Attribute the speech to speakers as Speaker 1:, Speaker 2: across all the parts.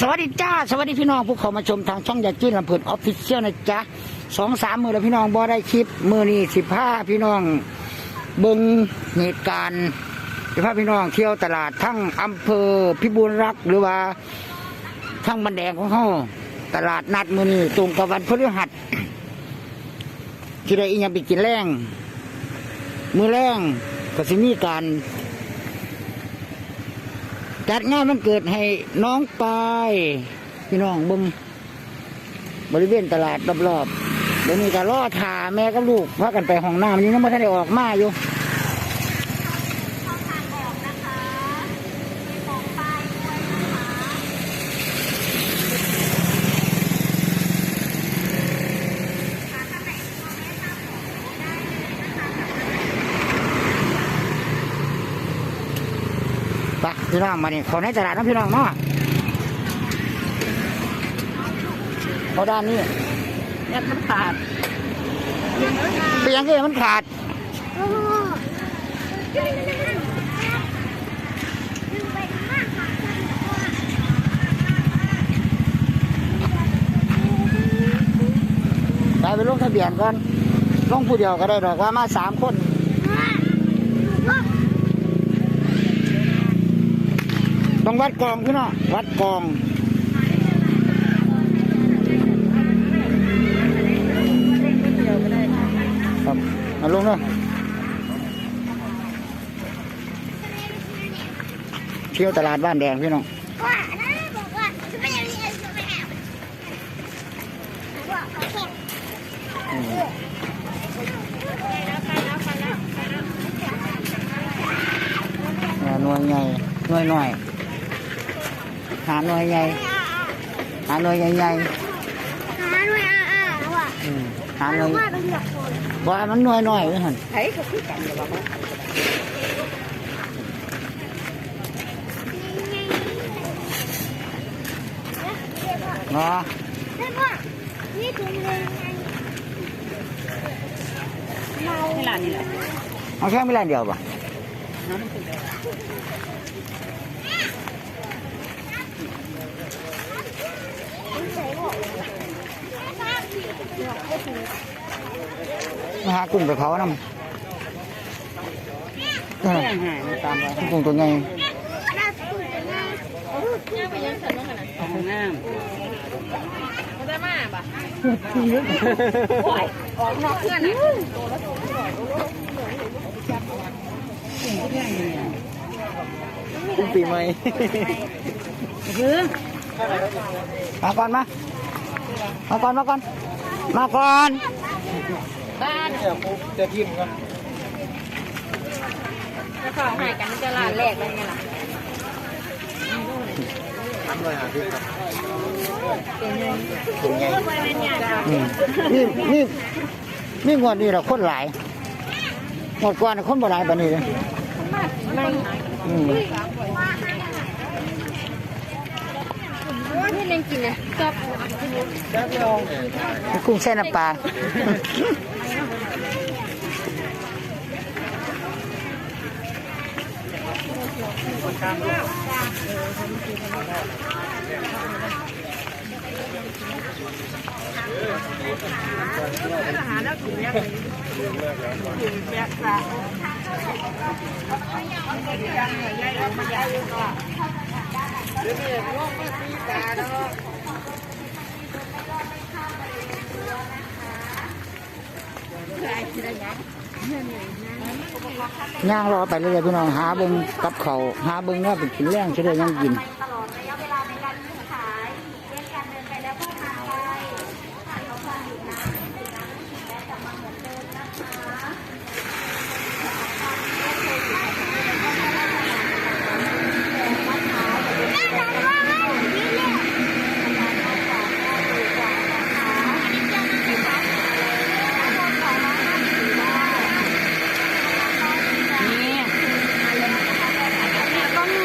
Speaker 1: สวัสดีจ้า สวัสดีพี่น้องผู้เขามาชมทางช่องยาจิ้นลำเพิดออฟฟิเชียลนะจ๊ะสองสามมือแล้วพี่น้องบ่ได้คลิป มือนี้สิบห้าพี่น้องเบิงเหตุการณ์สิบห้าพี่น้องเที่ยวตลาดทั้งอำเภอพิบูลรักหรือว่าทั้งบันแดงของเขาตลาดนัดมือนี้ตรงกับวันพฤหัสที่ได้อีกยังไปกินแรงมือแรงก็สิมีการ จัดงานมันเกิดให้น้องปายพี่น้องบึงบริเวณตลาดรอบๆเดี๋ยวนี้ก็ล่อทาแม่กับลูกพากันไปห้องน้ำนี่ยังไม่ทันได้ออกมาอยู่ ปพี่น้องมานี่ขอในตลาดนะพี่น้องเนาะเพราะด้านนี้
Speaker 2: แอดมันขาด
Speaker 1: เปียงก็มันขาดไปไปลงทะเบียนก่อนลงผู้เดียวก็ได้ดอกว่ามาสามคน ต้องวัดกองพี่น้องวัดกองครับมาลงเนาะเที่ยวตลาดบ้านแดงพี่น้อง
Speaker 3: ว่านะบอยังเรียนจะไม่แอบบอกเห
Speaker 1: น่วยใหญ่หน่วยหน่อย หาหน่วยใหญ่หาหน่วยใหญ่ใหญ่
Speaker 3: หาด้วยอ่าอ่าว่ะ
Speaker 1: ๆอืมห ว่า
Speaker 3: เนาะได้ป่ะนี่คือเงินไงเรา
Speaker 2: นี่ล่ะนี่แหละ
Speaker 1: เอาแค่ไม่แรงเดียวป่ะ
Speaker 2: น้ำมันคือได้
Speaker 3: ใส่บอก
Speaker 1: มาหากุ้งไปเผาน้ำเออ
Speaker 2: แห้งหายมันตามไป
Speaker 1: กุ้งตัวใหญ่
Speaker 3: น่าสุดยังไง
Speaker 2: เอาของน้ำมันจะมาปะโอ้ยออกนอกเพื่อนอะปีใหม่คือ
Speaker 1: มาก่อนมา มาก่อน มาก่อน มาก่อน
Speaker 2: บ้าน
Speaker 1: จะกินกัน
Speaker 2: จะเข้าหายกันจะลานแรกเลยไงล่ะ
Speaker 1: ทำเลยหาที่ครับ
Speaker 2: เป็นไง
Speaker 1: เป็นไง
Speaker 2: เป็นไงจ้า
Speaker 1: นี่นี่นี่งวดนี้เราคนหลายงวดก่อนน่ะคนบ่หลายปานนี้เลย
Speaker 2: ไม่
Speaker 1: อืม
Speaker 2: ที่เล่นกินเนี่ยจับ
Speaker 1: กุ้งแช่น้ำปลา ย่างรอไปเรื่อยๆพี่น้องหาเบิ้งกับเขาหาเบิ้งว่ยเป็นกินแรงจะได้ยังกิน
Speaker 3: ตลอดระยะเวลาในการซื้อขายเช่นการเดินไปแล้วก็ทางไปขายเขาความอยู่นะและกลับมาเหมือนเดิมนะคะแม่ร้านว่าไม่นี่เนี่ย
Speaker 2: นี่
Speaker 3: ก็มี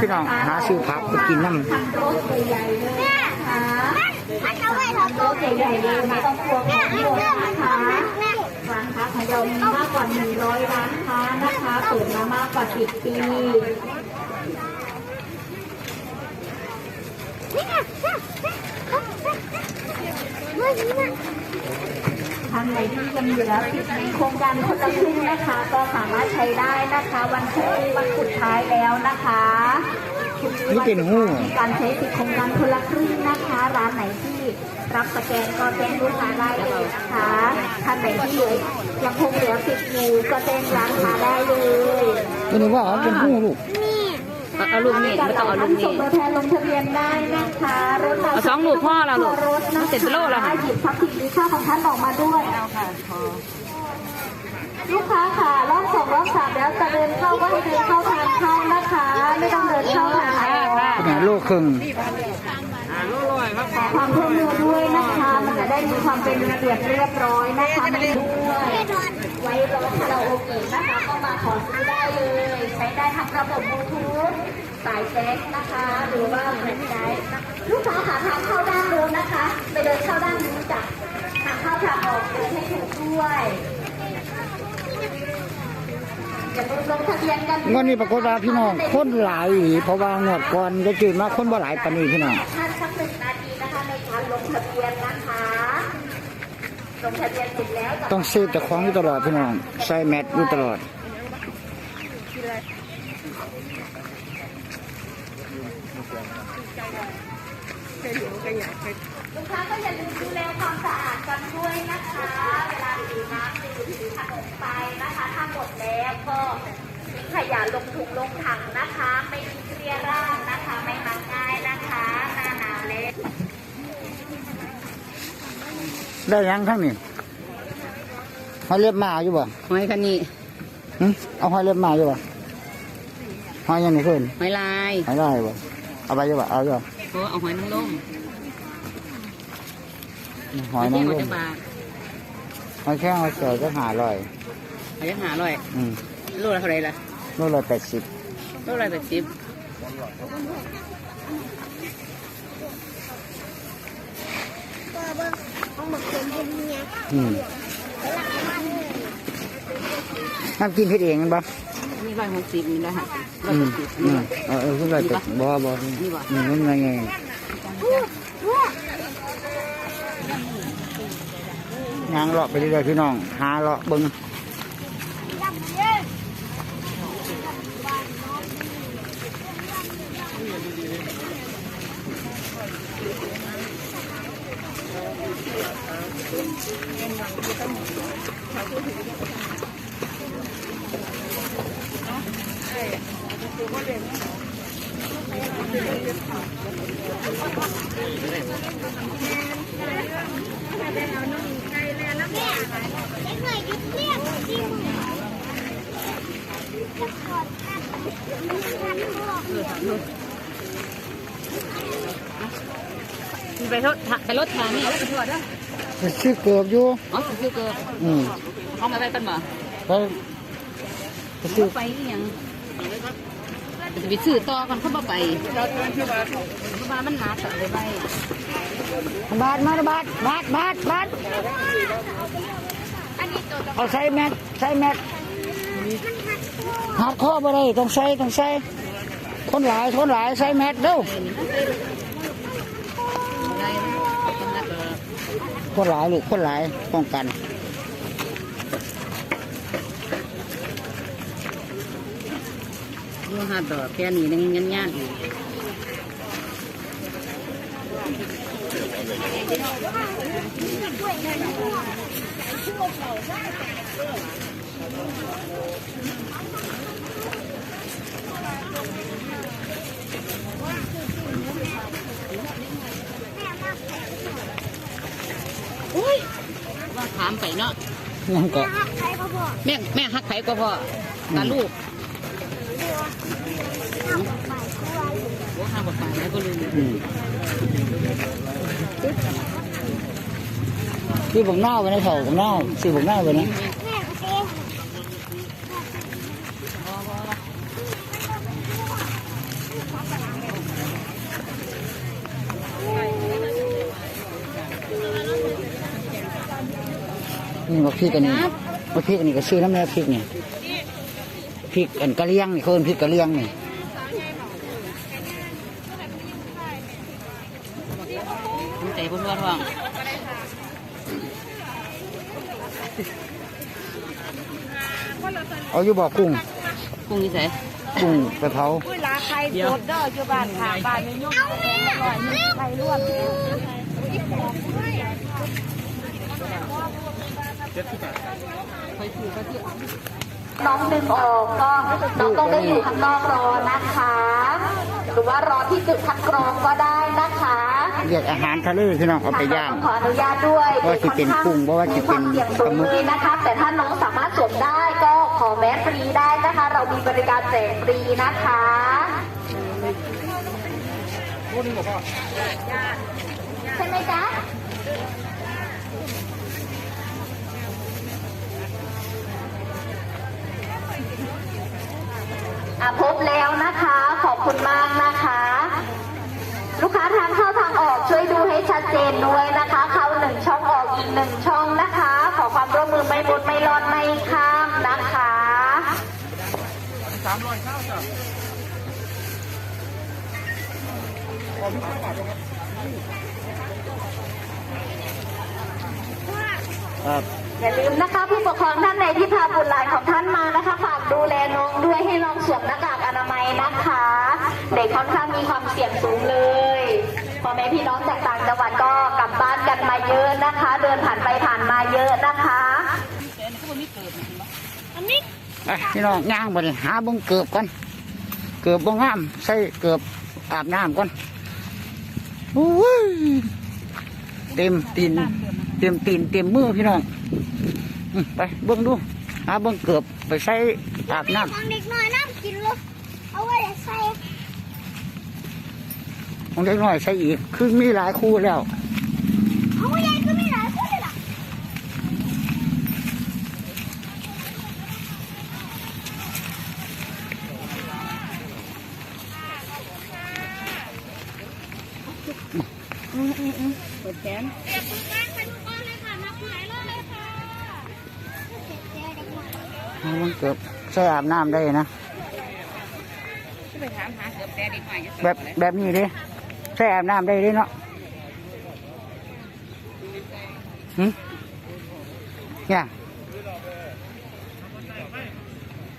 Speaker 1: พี่น้องหาซื้อผักไปกินน้ำ
Speaker 3: โรสใหญ่ๆเลยนะคะทำโรสใหญ่ๆเลยไม่ต้องกวของหนะคะร้านค้าของเรามีมากกว่า 100 ร้านค้านะคะเปิดมามากกว่า 10 ปี ท่านไหนที่ยังเหลือสิทธิ์ในโครงการคนละครึ่งนะคะ ก็สามารถใช้ได้นะคะ วันพรุ่งนี้วันสุดท้ายแล้วนะคะำ
Speaker 1: นี่เป็นหู้
Speaker 3: มีการใช้สิทธิ์โครงการคนละครึ่งนะคะ ร้านไหนที่รับสแกนก็แจ้งลูกค้าได้เลยนะคะท่านไหนที่เหลือยังคงเหลือสิทธิ์อยู่ก็แจ้งร้านค้าได้เลย
Speaker 1: ตัวนี้ว่าเป็นหู้ลูก
Speaker 2: เอาเอาลูกนี่ไม่ต้องเอาลูก
Speaker 3: ส่
Speaker 2: นี่
Speaker 3: งตัวแทนลงทะเบียนได้นะคะรถ
Speaker 2: เอาสองลูกพ่อละลูก
Speaker 3: รถนะ
Speaker 2: เสร็จโลแล้วค่ะ
Speaker 3: หยิบทรัพย์สินมีค่าของท่านออกมาด้วย
Speaker 2: เอาค่ะพอ
Speaker 3: ลูกค้าค่ะรอบสองรอบสามแล้วจะเดินเข้าก็ให้เดินเข้าทางเข้านะคะ ไม่ต้องเดินเข้าทางออก
Speaker 1: เนี่ยโลครึ่ง
Speaker 3: ขอความร่วมมือด้วยนะคะ มันจะได้มีความเป็นระเบียบเรียบร้อยนะคะไม่ด้วยไว้รถคาราโอเกะนะคะ ก็มาขอซื้อได้เลย ใช้ได้ทั้งระบบบลูทูธสายแจ็คนะคะ หรือว่าแฟลชไดรฟ์ลูกค้าหาทางเข้าด้านโน้นนะคะ ไปเดินเข้าด้านนี้จ้ะทางเข้าทางออกเดินให้ถูกด้วยอย่าลืมลงทะเบียนกัน
Speaker 1: งวดนี้ปรากฏว่าพี่น้องคนหลายอีหลีเพราะว่างวดก่อนจะจืดมาคนบ่หลายปานนี้พี่น้อง
Speaker 3: ท่านสักหนึ่งนาทีนะคะในการลงทะเบียนนะคะ ลงทะเบียนเสร็จแล้ว
Speaker 1: ต้องเซฟแต่ของอยู่ตลอดพี่น้องใส่แมสอยู่ตลอด
Speaker 3: ลูกค้าก็อย่าลืมดูแลความสะอาดกันด้วยนะคะ เวลาดื่มน้ำดื่มถือขนมไปนะคะ ถ้าหมดแล้วก็ทิ้งขยะลงถุงลงถังนะคะ ไม่ทิ้งเกลียร่างนะคะ ไม่มักง่ายนะคะหน้าหนาวเล็ก
Speaker 1: ได้ยังทั้งนี้หอยเล็บหมาอยู่บ่
Speaker 2: หอยคันนี้
Speaker 1: หึเอาหอยเล็บหมาอยู่บ่หอยยังนี่เพิ่น
Speaker 2: หอยลาย
Speaker 1: หอยได้บ่เอาไปอยู่บ่เอาอยู่บ่
Speaker 2: โอ้เอาหอยนางรม
Speaker 1: หอยนางร
Speaker 2: หอย
Speaker 1: ม
Speaker 2: จังบาท
Speaker 1: หอยแข้งหอยเสือจะหาลอย
Speaker 2: หอยจังหาร้อย
Speaker 1: อืม
Speaker 2: โลละเท่าไหรล่ะ
Speaker 1: โลละแปดสิบ
Speaker 2: โลละแปดสิบ
Speaker 1: อืมน้ำกินเฮ็ดเองกันบ่
Speaker 2: นี่ร้อยหกสิบนี่ละค่ะร้อย
Speaker 1: อื
Speaker 2: ห
Speaker 1: ม
Speaker 2: กสิบ
Speaker 1: อืมเออเออคือว่าจะบ่บ่นี่
Speaker 2: นี่บ่
Speaker 1: นี่มันไงไงยางเลาะไปเรื่อยๆพี่น้องหาเลาะเบิ่ง
Speaker 2: ไปรถไปรถทางนี่เอาไปทอดเด้อ
Speaker 1: จะซื้อเกือบอยู่
Speaker 2: อ๋อคือเกิด
Speaker 1: อืม
Speaker 2: เขามาไปกันบ่
Speaker 1: ไปไปซื้อ
Speaker 2: ไปอีหยังจะไปซื้อต่อกันเขาบ่ไปเพราะว่ามันหนาต่อเลยไป
Speaker 1: บาทมาบาทบาทบาทบาทเอาใส่แมสใส่แมสหัดข้อบ่ได้ต้องใส่ต้องใส่คนหลายคนหลายใส่แมสเร็ว
Speaker 2: อะไรต้องนัดเออ
Speaker 1: คนหลายลูกคนหลายป้องกัน
Speaker 2: ห้าดอกแค่นี้นึงยันย่านอีกว่าถามไปเนาะ
Speaker 1: ยังก็
Speaker 2: แม่แม่ฮักไผก็พ่อตาลูก ซื้อบ
Speaker 1: อกหน้าไปนะเขาบักหน้าซื้อบักหน้าไปนะนี่มาพริกอันนี่มาพริกันนี่ก็ซื้อน้ำแม่พริกนี่ยพริกอันกระเลี้ยงนี่เขาเป็นพริกกะเลี้ยงนี่
Speaker 2: เอา
Speaker 1: อยู่บ่อกุ้ง
Speaker 2: กุ้งนี่ใส่
Speaker 1: กุ้งกระเทา
Speaker 4: เวลาใครโดดเด้ออยู่บ้านขางบ้านไม่ยุ่งอร่อยนี่ใครร่วม
Speaker 3: น้องดึงออกก็น้องต้องได้อยู่ข้างนอกรอนะคะ หรือว่ารอที่จุดคัดกรองก็ได้นะคะ
Speaker 1: เรียกอาหารทะเลพี่น้องเอาไปย่าง
Speaker 3: ขออนุญาตด้วย
Speaker 1: ว่าสิเป็นกุ้งว่าสิเป็น
Speaker 3: มีความเสี่ยงสูงเลยนะคะ แต่ถ้าน้องสามารถสวมได้ก็ ขอแมสฟรีได้นะคะ เรามีบริการแจกฟรีนะคะใช่ไหมจ๊ะอะพบแล้วนะคะ ขอบคุณมากนะคะ ลูกค้าทางเข้าทางออกช่วยดูให้ชัดเจนด้วยนะคะ ครับอย่าลืมนะคะผู้ปกครองท่านใดที่พาบุตรหลานของท่านมานะคะฝากดูแลน้องด้วยให้น้องสวมหน้ากากอนามัยนะคะ เด็กค่อนข้างมีความเสี่ยงสูงเลยพ่อแม่พี่น้องจากต่างจังหวัดก็กลับบ้านกันมาเยอะนะคะ เดินผ่านไปผ่านมาเยอะนะคะ
Speaker 1: ไปพี่น้องย่างบ่นี่หาเบิ่งเกือบก่อนเกือบบ่งามใส่เกือบอาบน้ำก่อนโอ้ยเต็มตีนเต็มตีนเต็มมือพี่น้องอืมไปเบิ่งดูหาเบิ่งเกือบไปใส่อาบน้
Speaker 4: ของเด็กน้อยน้ำกินลูกเอาไว้ใส่ำ
Speaker 1: ของเล็กน้อยใส่อีกคือมีหลายคู่แล้ว
Speaker 4: เอาไว้ใหญ่ก็มีหลายคนเลยล่ะ
Speaker 2: เปิดแขน
Speaker 4: เด็กคนกลางเป็นก้อนเลยค่ะนับหลายรอบเลยค่ะเด็กแก่เด็ก น้อย
Speaker 1: หาเบิ่งเกือบใส่อาบน้ำได้นะ
Speaker 2: แบ
Speaker 1: บแบบนี้ดิใส่อาบน้ำได้ด้เนาะหึเนี่ย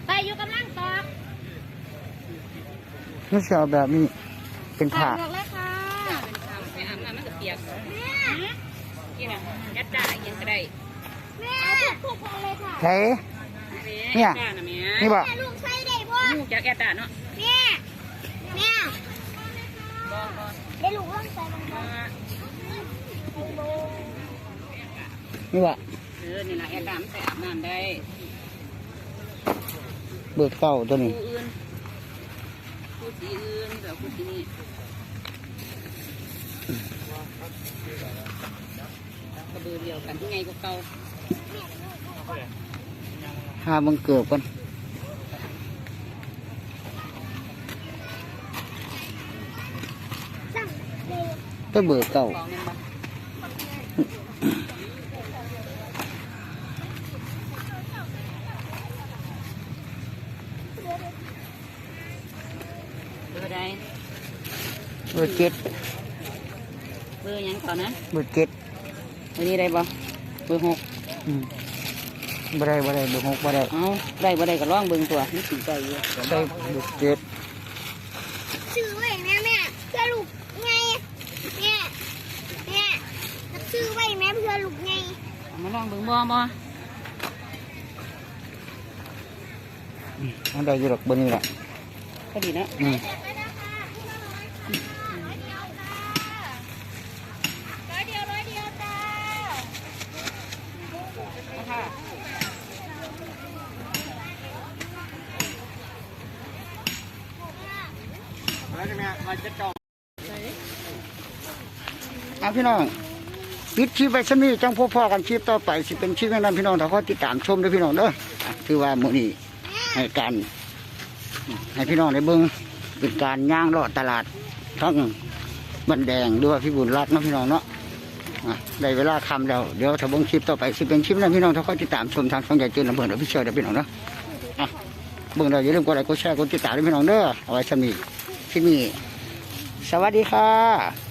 Speaker 4: ไปอยู่กำลังตอก
Speaker 1: นี่เสียแบบนี้ เป็นผ้า
Speaker 4: ตอกเลยค่ะ
Speaker 2: ไปอาบน้ำมันก็เปียก
Speaker 4: แม่
Speaker 2: นี่นะยัดได้ยังก็ได้
Speaker 4: แม่ทุกคนเลยค่ะ
Speaker 1: ใช่เนี่ย
Speaker 2: แม่นะแม่
Speaker 1: นี่บอก
Speaker 4: แม่ลูกใส่ได้บ่
Speaker 2: ลูกจากแอดดาเนาะ
Speaker 4: แม่แม่ได้ลูกล่องใส่บ้างบ่
Speaker 1: นี่บอก
Speaker 2: เออนี่นะแอดดามนใส่อาบน้ำได้
Speaker 1: เบิกเต้าตัวนี้
Speaker 2: ผู้อื่นผู้สีอื่นแบบผู้สีนี้กระเบือเดียวกันที่ไงก็เก่า
Speaker 1: หาบังเกิดก่อน
Speaker 4: สั่งเลย
Speaker 1: ก็เบิกเต้า
Speaker 2: ของเงินปะเบอร์ใด
Speaker 1: เบิกเจ็ด
Speaker 2: เบอร์หยังก่อนนะ
Speaker 1: เบิกเจ็ด
Speaker 2: เบอร์นี้ได้ปะเบอร์หก
Speaker 1: อืม บ่ได้บ่ได้เบิกหกบ่ได้
Speaker 2: เอาได้บ่ได้ก็ร้องเบิ่งตัวนี่สีใจอยู่
Speaker 1: ได้เบิกเจ็ด
Speaker 4: ซื้อไว้แม่แม่เพื่อลูกไงแม่แม่ซื้อไว้แม่เพื่อลูกไง
Speaker 2: เอามาลองเบิ่งบ่บ่
Speaker 1: มันได้อยู่หรอกบนนี้แหละ
Speaker 2: ก็ดีนะ
Speaker 1: อืม
Speaker 4: ร้อยเดียวร้อยเดียวจ้า
Speaker 1: เอาพี่น้องปิดชีพไปสมีจังพบพ่อกันชีพต่อไปสิเป็นชีพแม่นั้นพี่น้องถ้าเขาติดตามชมด้วยพี่น้องเด้ออะคือว่ามื้อนี้ให้การให้พี่น้องได้เบิ่งเป็นการย่างเลาะตลาดทั้งบันแดงด้วยพี่บุญรัตน์เนาะพี่น้องเนาะได้เวลาคำแล้วเดี๋ยวถ้าเบิ่งคลิปต่อไปสิเป็นคลิปนั้นพี่น้องถ้าเขาติดตามชมทางช่องใหญ่จืนลำเบิดอภิเชียรเดี๋ยวพี่น้องเนาะเบิ่งเราอย่าลืมกดไลค์กดแชร์กดติดตามด้วยพี่น้องเด้อเอาไว้สมีคลิปนี้สวัสดีค่ะ